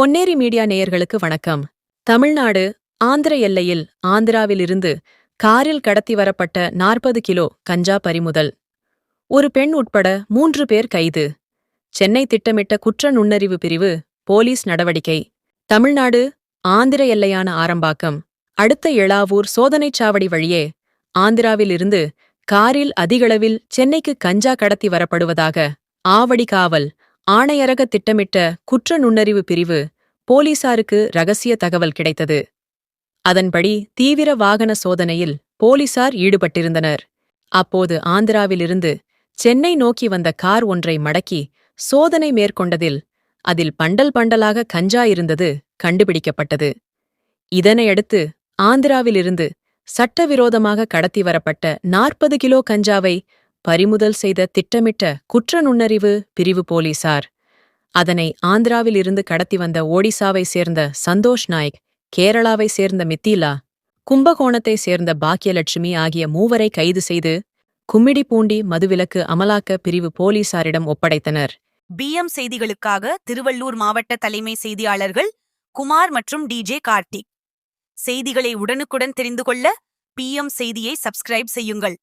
Ponneri media நேயர்களுக்கு வணக்கம். தமிழ்நாடு ஆந்திர எல்லையில் ஆந்திராவிலிருந்து காரில் கடத்தி வரப்பட்ட நாற்பது கிலோ கஞ்சா பறிமுதல் ஒரு பெண் உட்பட மூன்று பேர் கைது. சென்னை திட்டமிட்ட குற்ற நுண்ணறிவு பிரிவு போலீஸ் நடவடிக்கை. தமிழ்நாடு ஆந்திர எல்லையான ஆரம்பாக்கம். அடுத்த எழாவூர் சோதனைச் சாவடி வழியே ஆந்திராவிலிருந்து காரில் அதிகளவில் சென்னைக்கு கஞ்சா கடத்தி வரப்படுவதாக ஆவடி காவல் ஆணையரக திட்டமிட்ட குற்ற நுண்ணறிவு பிரிவு போலீசாருக்கு ரகசிய தகவல் கிடைத்தது. அதன்படி தீவிர வாகன சோதனையில் போலீசார் ஈடுபட்டிருந்தனர். அப்போது ஆந்திராவிலிருந்து சென்னை நோக்கி வந்த கார் ஒன்றை மடக்கி சோதனை மேற்கொண்டதில் அதில் பண்டல் பண்டலாக கஞ்சா இருந்தது கண்டுபிடிக்கப்பட்டது. இதனையடுத்து ஆந்திராவிலிருந்து சட்டவிரோதமாக கடத்தி வரப்பட்ட நாற்பது கிலோ கஞ்சாவை பறிமுதல் செய்த திட்டமிட்ட குற்ற நுண்ணறிவு பிரிவு போலீசார். அதனை ஆந்திராவில் இருந்து கடத்தி வந்த ஒடிசாவை சேர்ந்த சந்தோஷ் நாயக் கேரளாவை சேர்ந்த மித்திலா கும்பகோணத்தை சேர்ந்த பாக்கியலட்சுமி ஆகிய மூவரை கைது செய்து கும்மிடிப்பூண்டி மதுவிலக்கு அமலாக்க பிரிவு போலீசாரிடம் ஒப்படைத்தனர். பிஎம் செய்திகளுக்காக திருவள்ளூர் மாவட்ட தலைமை செய்தியாளர்கள் குமார் மற்றும் டிஜே கார்த்திக். செய்திகளை உடனுக்குடன் தெரிந்து கொள்ள பிஎம் செய்தியை சப்ஸ்கிரைப் செய்யுங்கள்.